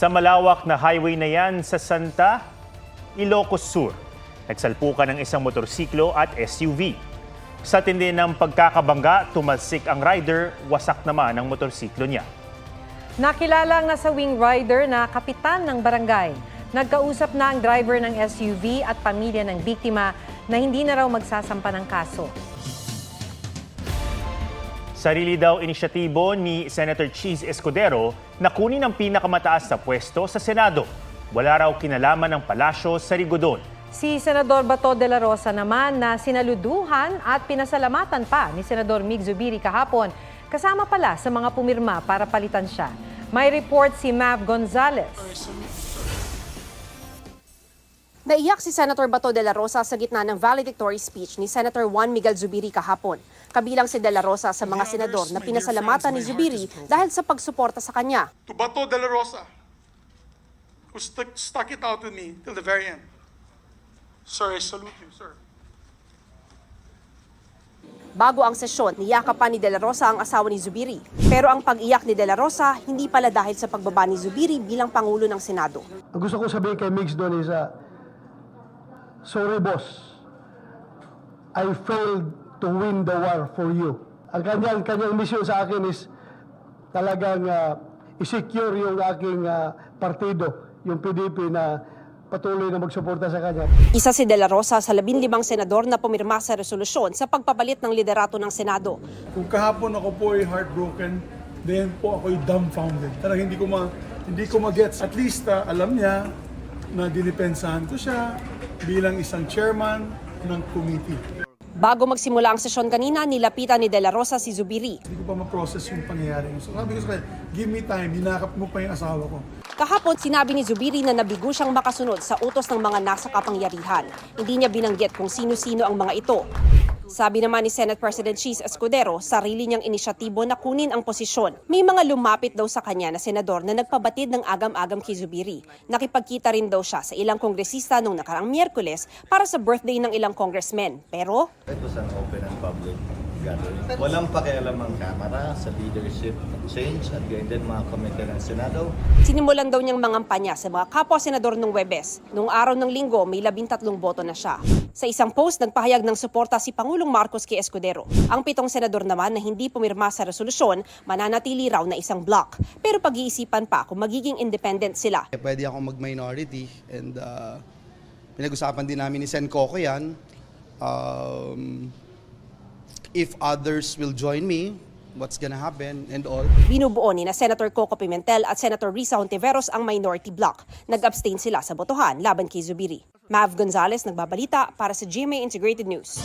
Sa malawak na highway na yan sa Santa Ilocos Sur, nagsalpukan ng isang motorsiklo at SUV. Sa tindi ng pagkakabangga, tumalsik ang rider, wasak naman ang motorsiklo niya. Nakilala ang nasawing rider na kapitan ng barangay. Nagkausap na ang driver ng SUV at pamilya ng biktima na hindi na raw magsasampa ng kaso. Sarili daw inisyatibo ni Senator Cheese Escudero na kunin ang pinakamataas na pwesto sa Senado. Wala raw kinalaman ng palasyo sa Rigodon. Si Senador Bato de la Rosa naman na sinaluduhan at pinasalamatan pa ni Senador Mig Zubiri kahapon kasama pala sa mga pumirma para palitan siya. May report si Mav Gonzalez. Naiyak si Senator Bato de la Rosa sa gitna ng valedictory speech ni Senator Juan Miguel Zubiri kahapon. Kabilang si de la Rosa sa mga senador na pinasalamatan ni Zubiri dahil sa pagsuporta sa kanya. to Bato de la Rosa, who stuck, stuck it out with me till the very end. Sir, I salute you, sir. Bago ang sesyon, niyakap pa ni de la Rosa ang asawa ni Zubiri. Pero ang pag-iyak ni de la Rosa hindi pala dahil sa pagbaba ni Zubiri bilang Pangulo ng Senado. Ang gusto ko sabihin kay Mix doon is, uh, sorry boss, I failed to win the war for you. Ang kanyang, kanyang mission sa akin is talagang uh, i-secure yung aking uh, partido, yung PDP na patuloy na magsuporta sa kanya. Isa si de la Rosa sa labinlimang senador na pumirma sa resolusyon sa pagpapalit ng liderato ng Senado. Kung kahapon ako po ay heartbroken, then po ako ay dumbfounded. Talagang hindi ko ma hindi ko magets. At least ah, alam niya na dinipensahan ko siya bilang isang chairman ng committee. Bago magsimula ang sesyon kanina, nilapitan ni de la Rosa si Zubiri. Hindi ko pa ma-process yung pangyayari. So sabi ko sa kanya, give me time, hinakap mo pa yung asawa ko. Kahapon, sinabi ni Zubiri na nabigo siyang makasunod sa utos ng mga nasa kapangyarihan. Hindi niya binanggit kung sino-sino ang mga ito. Sabi naman ni Senate President Cheese Escudero, sarili niyang inisyatibo na kunin ang posisyon. May mga lumapit daw sa kanya na senador na nagpabatid ng agam-agam kay Zubiri. Nakipagkita rin daw siya sa ilang kongresista noong nakaraang Miyerkules para sa birthday ng ilang congressmen. Pero It was an open and public gathering. Walang pakialam ang Kamara sa leadership change at gayon din mga komite ng Senado. Sinimulan daw niyang mangampanya sa mga kapwa-senador nung Webes. Noong araw ng linggo, may labintatlong boto na siya. Sa isang post, nagpahayag ng suporta si Pangulong Marcos kay Escudero. Ang pitong senador naman na hindi pumirma sa resolusyon, mananatili raw na isang block. Pero pag-iisipan pa kung magiging independent sila. Eh, Pwede akong mag-minority and uh, pinag-usapan din namin ni Sen Coco yan. Um, if others will join me, what's gonna happen and all. Binubuo ni na Senator Coco Pimentel at Senator Risa Hontiveros ang minority block. Nag-abstain sila sa botohan laban kay Zubiri. Mav Gonzalez nagbabalita para sa GMA Integrated News.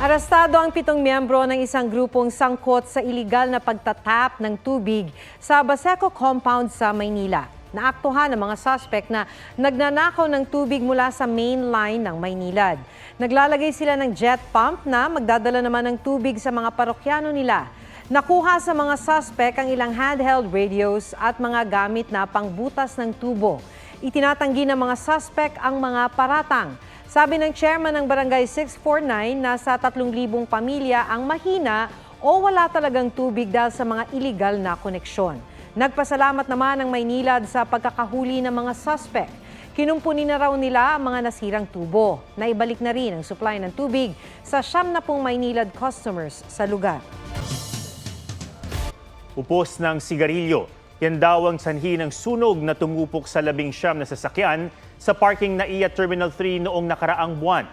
Arestado ang pitong miyembro ng isang grupong sangkot sa iligal na pagtatap ng tubig sa Baseco compound sa Maynila. Naaktuhan ang mga suspect na nagnanakaw ng tubig mula sa main line ng Maynilad. Naglalagay sila ng jet pump na magdadala naman ng tubig sa mga parokyano nila. Nakuha sa mga suspect ang ilang handheld radios at mga gamit na pangbutas ng tubo. Itinatanggi ng mga suspect ang mga paratang. Sabi ng chairman ng Barangay 649, nasa 3,000 pamilya ang mahina o wala talagang tubig dahil sa mga illegal na koneksyon. Nagpasalamat naman ang Maynilad sa pagkakahuli ng mga suspect. Kinumpunin na raw nila ang mga nasirang tubo. Naibalik na rin ang supply ng tubig sa siyam na pong Maynilad customers sa lugar. Upos ng sigarilyo, yan daw ang sanhi ng sunog na tumupok sa labing siyam na sasakyan sa parking na iya Terminal 3 noong nakaraang buwan.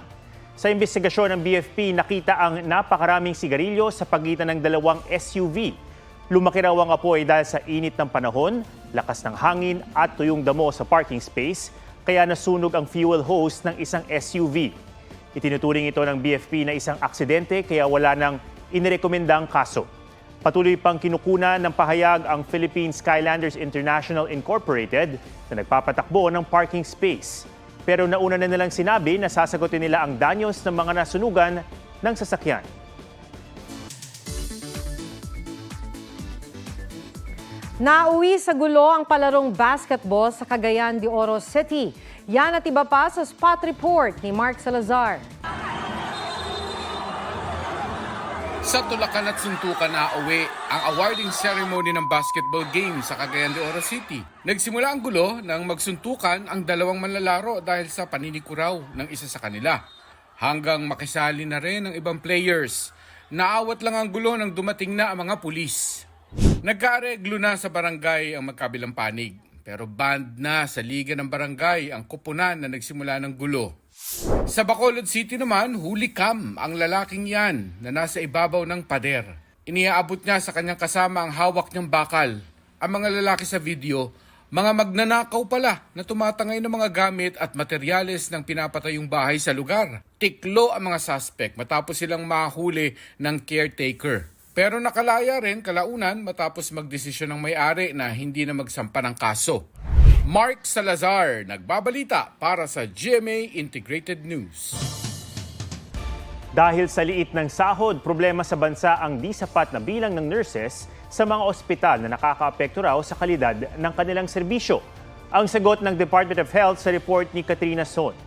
Sa investigasyon ng BFP, nakita ang napakaraming sigarilyo sa pagitan ng dalawang SUV. Lumaki raw ang apoy dahil sa init ng panahon, lakas ng hangin at tuyong damo sa parking space, kaya nasunog ang fuel hose ng isang SUV. Itinuturing ito ng BFP na isang aksidente kaya wala nang inirekomendang kaso. Patuloy pang kinukuna ng pahayag ang Philippine Skylanders International Incorporated na nagpapatakbo ng parking space. Pero nauna na nilang sinabi na sasagutin nila ang danyos ng mga nasunugan ng sasakyan. Nauwi sa gulo ang palarong basketball sa Cagayan de Oro City. Yan at iba pa sa spot report ni Mark Salazar. Sa tulakan at suntukan na uwi ang awarding ceremony ng basketball game sa Cagayan de Oro City. Nagsimula ang gulo nang magsuntukan ang dalawang manlalaro dahil sa paninikuraw ng isa sa kanila. Hanggang makisali na rin ang ibang players. Naawat lang ang gulo nang dumating na ang mga pulis. Nagkaareglo na sa barangay ang magkabilang panig. Pero band na sa liga ng barangay ang kupunan na nagsimula ng gulo. Sa Bacolod City naman, huli kam ang lalaking yan na nasa ibabaw ng pader. Iniaabot niya sa kanyang kasama ang hawak niyang bakal. Ang mga lalaki sa video, mga magnanakaw pala na tumatangay ng mga gamit at materyales ng pinapatayong bahay sa lugar. Tiklo ang mga suspect matapos silang mahuli ng caretaker. Pero nakalaya rin kalaunan matapos magdesisyon ng may-ari na hindi na magsampa ng kaso. Mark Salazar, nagbabalita para sa GMA Integrated News. Dahil sa liit ng sahod, problema sa bansa ang di sapat na bilang ng nurses sa mga ospital na nakakaapekto raw sa kalidad ng kanilang serbisyo. Ang sagot ng Department of Health sa report ni Katrina Son.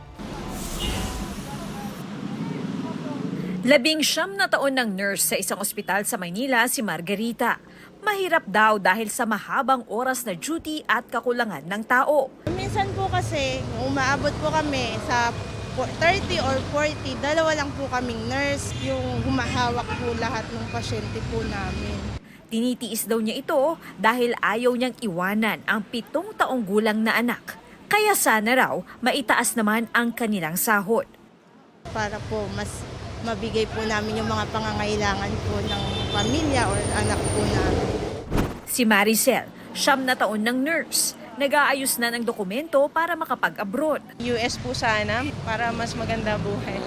Labing siyam na taon ng nurse sa isang ospital sa Maynila si Margarita. Mahirap daw dahil sa mahabang oras na duty at kakulangan ng tao. Minsan po kasi, umaabot po kami sa 30 or 40, dalawa lang po kaming nurse, yung humahawak po lahat ng pasyente po namin. Tinitiis daw niya ito dahil ayaw niyang iwanan ang pitong taong gulang na anak. Kaya sana raw maitaas naman ang kanilang sahod. Para po mas mabigay po namin yung mga pangangailangan po ng pamilya or anak po namin. Si Maricel, siyam na taon ng nurse. Nag-aayos na ng dokumento para makapag-abroad. US po sana para mas maganda buhay.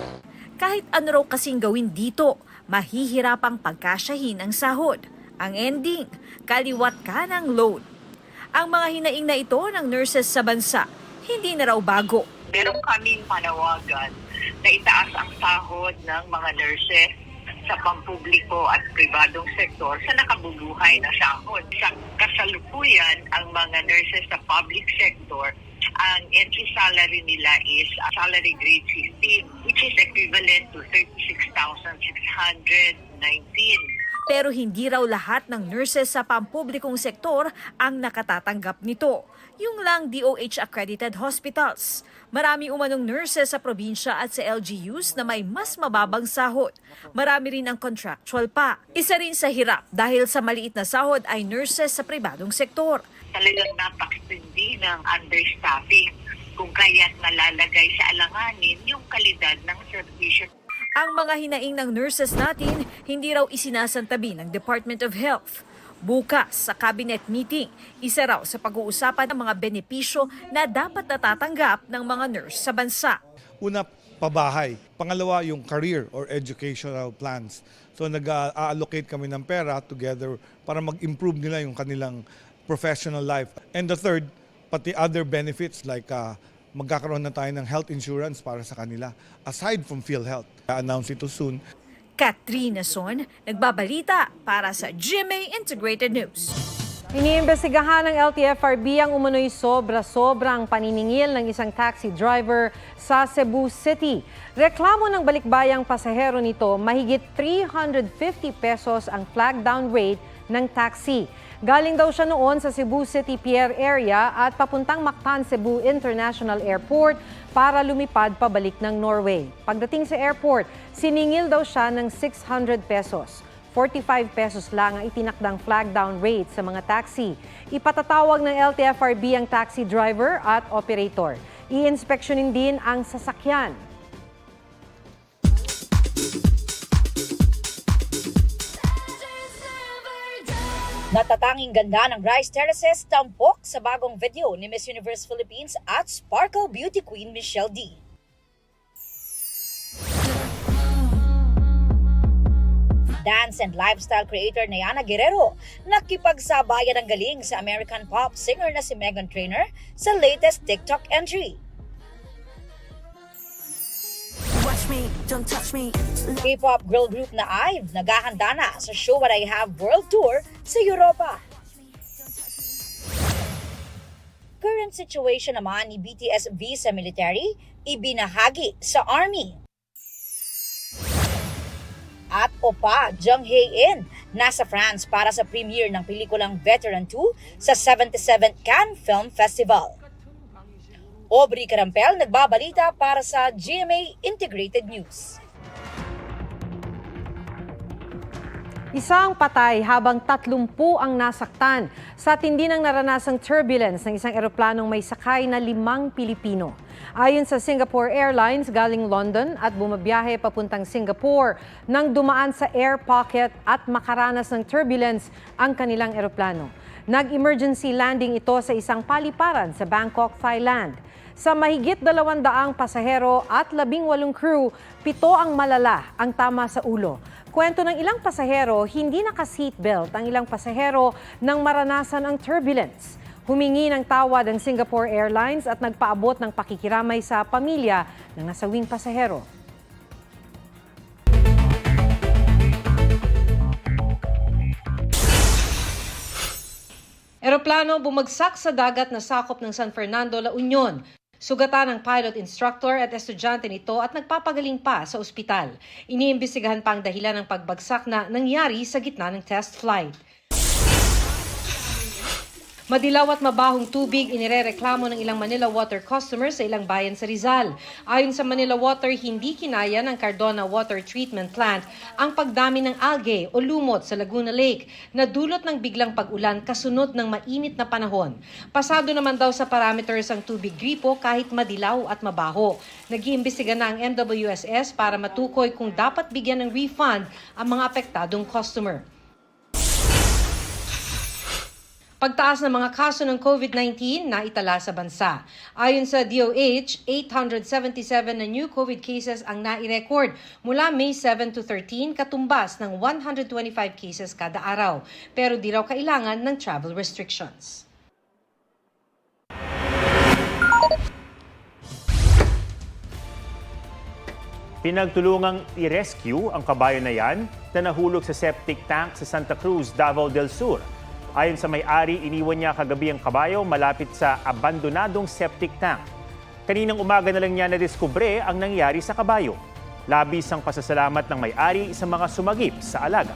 Kahit ano raw kasing gawin dito, mahihirapang pagkasyahin ang sahod. Ang ending, kaliwat ka ng load. Ang mga hinaing na ito ng nurses sa bansa, hindi na raw bago. meron kaming panawagan na itaas ang sahod ng mga nurses sa pampubliko at pribadong sektor sa nakabubuhay na sahod. Sa kasalukuyan, ang mga nurses sa public sector, ang entry salary nila is salary grade 15, which is equivalent to 36,619. Pero hindi raw lahat ng nurses sa pampublikong sektor ang nakatatanggap nito. Yung lang DOH-accredited hospitals. Marami umanong nurses sa probinsya at sa LGUs na may mas mababang sahod. Marami rin ang contractual pa. Isa rin sa hirap dahil sa maliit na sahod ay nurses sa pribadong sektor. Talagang napakatindi ng understaffing kung kaya't nalalagay sa alanganin yung kalidad ng serbisyo Ang mga hinaing ng nurses natin hindi raw isinasantabi ng Department of Health. Bukas sa cabinet meeting, isa raw sa pag-uusapan ng mga benepisyo na dapat natatanggap ng mga nurse sa bansa. Una, pabahay. Pangalawa, yung career or educational plans. So nag-allocate kami ng pera together para mag-improve nila yung kanilang professional life. And the third, pati other benefits like uh, magkakaroon na tayo ng health insurance para sa kanila aside from PhilHealth. I-announce ito soon. Katrina Son, nagbabalita para sa GMA Integrated News. Iniimbestigahan ng LTFRB ang umano'y sobra-sobrang paniningil ng isang taxi driver sa Cebu City. Reklamo ng balikbayang pasahero nito, mahigit 350 pesos ang flag down rate ng taxi. Galing daw siya noon sa Cebu City Pier area at papuntang Mactan Cebu International Airport para lumipad pabalik ng Norway. Pagdating sa airport, siningil daw siya ng 600 pesos. 45 pesos lang ang itinakdang flag down rate sa mga taxi. Ipatatawag ng LTFRB ang taxi driver at operator. I-inspeksyonin din ang sasakyan. Natatanging ganda ng Rice Terraces tampok sa bagong video ni Miss Universe Philippines at Sparkle Beauty Queen Michelle D. Dance and lifestyle creator Nayana Guerrero nakipagsabayan ng galing sa American pop singer na si Megan Trainor sa latest TikTok entry. K-pop girl group na IVE naghahanda na sa Show What I Have World Tour sa Europa. Current situation naman ni BTS visa military ibinahagi sa Army. At Opa Jung Hae-in nasa France para sa premiere ng pelikulang Veteran 2 sa 77th Cannes Film Festival. Aubrey Carampel nagbabalita para sa GMA Integrated News. Isang patay habang 30 ang nasaktan sa tindi ng naranasang turbulence ng isang eroplanong may sakay na limang Pilipino. Ayon sa Singapore Airlines galing London at bumabiyahe papuntang Singapore nang dumaan sa air pocket at makaranas ng turbulence ang kanilang eroplano. Nag-emergency landing ito sa isang paliparan sa Bangkok, Thailand. Sa mahigit dalawandaang pasahero at labing walong crew, pito ang malala ang tama sa ulo. Kwento ng ilang pasahero, hindi naka-seatbelt ang ilang pasahero nang maranasan ang turbulence. Humingi ng tawad ang Singapore Airlines at nagpaabot ng pakikiramay sa pamilya ng nasawing pasahero. Eroplano bumagsak sa dagat na sakop ng San Fernando, La Union. Sugatan ng pilot instructor at estudyante nito at nagpapagaling pa sa ospital. Iniimbestigahan pa ang dahilan ng pagbagsak na nangyari sa gitna ng test flight. Madilaw at mabahong tubig inirereklamo ng ilang Manila Water customers sa ilang bayan sa Rizal. Ayon sa Manila Water, hindi kinaya ng Cardona Water Treatment Plant ang pagdami ng algae o lumot sa Laguna Lake na dulot ng biglang pag-ulan kasunod ng mainit na panahon. Pasado naman daw sa parameters ang tubig gripo kahit madilaw at mabaho. Nag-iimbestiga na ang MWSS para matukoy kung dapat bigyan ng refund ang mga apektadong customer. Pagtaas ng mga kaso ng COVID-19 na itala sa bansa. Ayon sa DOH, 877 na new COVID cases ang nai-record mula May 7 to 13 katumbas ng 125 cases kada araw. Pero di raw kailangan ng travel restrictions. Pinagtulungang i-rescue ang kabayo na yan na nahulog sa septic tank sa Santa Cruz, Davao del Sur. Ayon sa may-ari, iniwan niya kagabi ang kabayo malapit sa abandonadong septic tank. Kaninang umaga na lang niya nadiskubre ang nangyari sa kabayo. Labis ang pasasalamat ng may-ari sa mga sumagip sa alaga.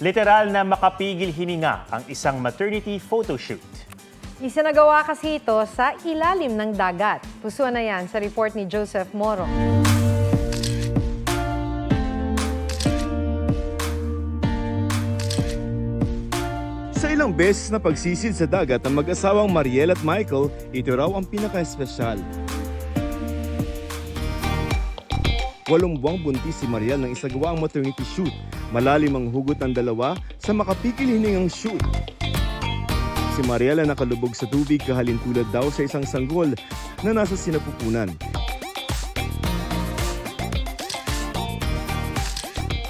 Literal na makapigil hininga ang isang maternity photoshoot. Isinagawa kasi ito sa ilalim ng dagat. Pusuan na yan sa report ni Joseph Moro. Sa ilang beses na pagsisid sa dagat ng mag-asawang Mariel at Michael, ito raw ang pinaka-espesyal. Walong buwang buntis si Mariel nang isagawa ang maternity shoot. Malalim ang hugot ng dalawa sa makapikil hiningang shoot. Si Mariel ay nakalubog sa tubig kahalintulad daw sa isang sanggol na nasa sinapupunan.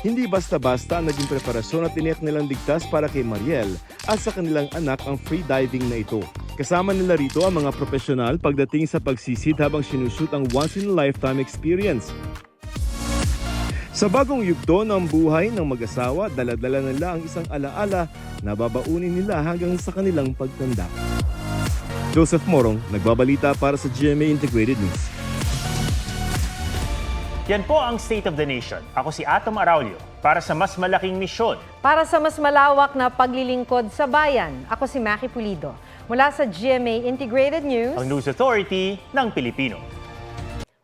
Hindi basta-basta naging preparasyon at tiniyak nilang ligtas para kay Mariel at sa kanilang anak ang free diving na ito. Kasama nila rito ang mga profesional pagdating sa pagsisid habang sinushoot ang once-in-a-lifetime experience. Sa bagong yugto ng buhay ng mag-asawa, daladala nila ang isang alaala na babaunin nila hanggang sa kanilang pagtanda. Joseph Morong, nagbabalita para sa GMA Integrated News. Yan po ang State of the Nation. Ako si Atom Araulio para sa mas malaking misyon. Para sa mas malawak na paglilingkod sa bayan, ako si Maki Pulido. Mula sa GMA Integrated News, Ang News Authority ng Pilipino.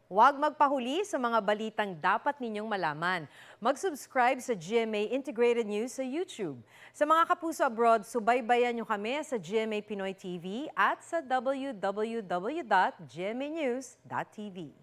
huwag magpahuli sa mga balitang dapat ninyong malaman. Mag-subscribe sa GMA Integrated News sa YouTube. Sa mga kapuso abroad, subaybayan nyo kami sa GMA Pinoy TV at sa www.gmanews.tv.